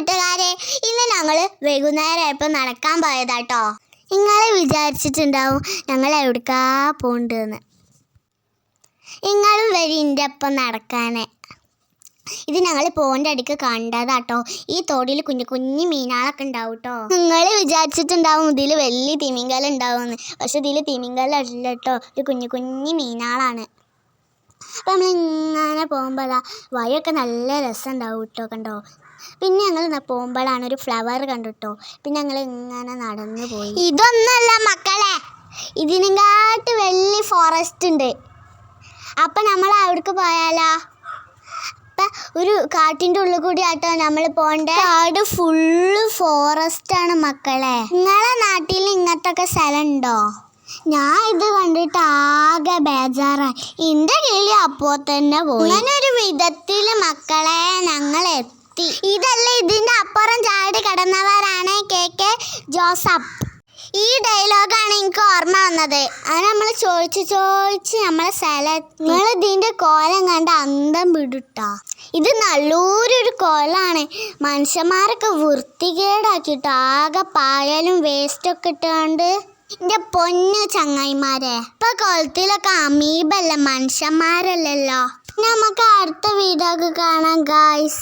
കൂട്ടുകാരെ ഇന്ന് ഞങ്ങൾ വൈകുന്നേരമായപ്പോൾ നടക്കാൻ പോയതാട്ടോ. നിങ്ങൾ വിചാരിച്ചിട്ടുണ്ടാവും ഞങ്ങൾ എവിടേക്കാ പോണ്ടെന്ന്. നിങ്ങളും വരി എന്റെ ഒപ്പം നടക്കാനേ. ഇത് ഞങ്ങൾ പോന്റെ അടിക്ക് കണ്ടതാട്ടോ. ഈ തോടിൽ കുഞ്ഞു കുഞ്ഞു മീനാളൊക്കെ ഉണ്ടാവും കേട്ടോ നിങ്ങൾ വിചാരിച്ചിട്ടുണ്ടാവും ഇതിൽ വലിയ തിമിങ്കലം ഉണ്ടാവുമെന്ന് പക്ഷെ ഇതിൽ തിമിങ്കലല്ല കേട്ടോ ഇത് കുഞ്ഞു കുഞ്ഞു മീനാളാണ്. അപ്പം നമ്മൾ ഇങ്ങനെ പോകുമ്പോൾ അതാ വഴിയൊക്കെ നല്ല രസം ഉണ്ടാവും കേട്ടോ കണ്ടോ? പിന്നെ ഞങ്ങൾ പോകുമ്പോഴാണ് ഒരു ഫ്ലവർ കണ്ടിട്ടോ പിന്നെ ഞങ്ങൾ ഇങ്ങനെ നടന്നു പോയി. ഇതൊന്നല്ല മക്കളെ ഇതിനെങ്കാട്ട് വലിയ ഫോറസ്റ്റ് ഉണ്ട്. അപ്പം നമ്മൾ അവിടേക്ക് പോയാലോ? അപ്പം ഒരു കാട്ടിന്റെ ഉള്ളിൽ കൂടി ആട്ടോ നമ്മൾ പോണ്ടേ? കാട് ഫുള്ള് ഫോറസ്റ്റ് ആണ് മക്കളെ. നിങ്ങളെ നാട്ടിൽ ഇങ്ങനത്തെ ഒക്കെ സ്ഥലം ഉണ്ടോ? ഞാൻ ഇത് കണ്ടിട്ട് ആകെ ബേജാറായി. എന്റെ കിളി അപ്പോ തന്നെ പോയി. ഒരു വിധത്തിൽ മക്കളെ ഞങ്ങൾ എത്തി. ഇതല്ല ഇതിന്റെ അപ്പുറം ചാടി കിടന്നവരാണ് കെ കെ ജോസഫ്. ഈ ഡയലോഗാണ് എനിക്ക് ഓർമ്മ വന്നത്. അത് നമ്മൾ ചോദിച്ച് ചോദിച്ച് നമ്മളെ സ്ഥലത്ത് നിങ്ങൾ ഇതിന്റെ കോലം കണ്ട് അന്തം വിടുട്ടാ. ഇത് നല്ലൊരു കോലാണ്. മനുഷ്യന്മാരൊക്കെ വൃത്തികേടാക്കിട്ടോ ആകെ പായലും വേസ്റ്റൊക്കെ ഇട്ടുകൊണ്ട് എന്റെ പൊന്നു ചങ്ങായിമാരെ ഇപ്പൊ കൊളത്തിലൊക്കെ അമീബല്ല മനുഷ്യന്മാരല്ലല്ലോ. നമുക്ക് അടുത്ത വീഡിയോ കാണാം ഗായ്സ്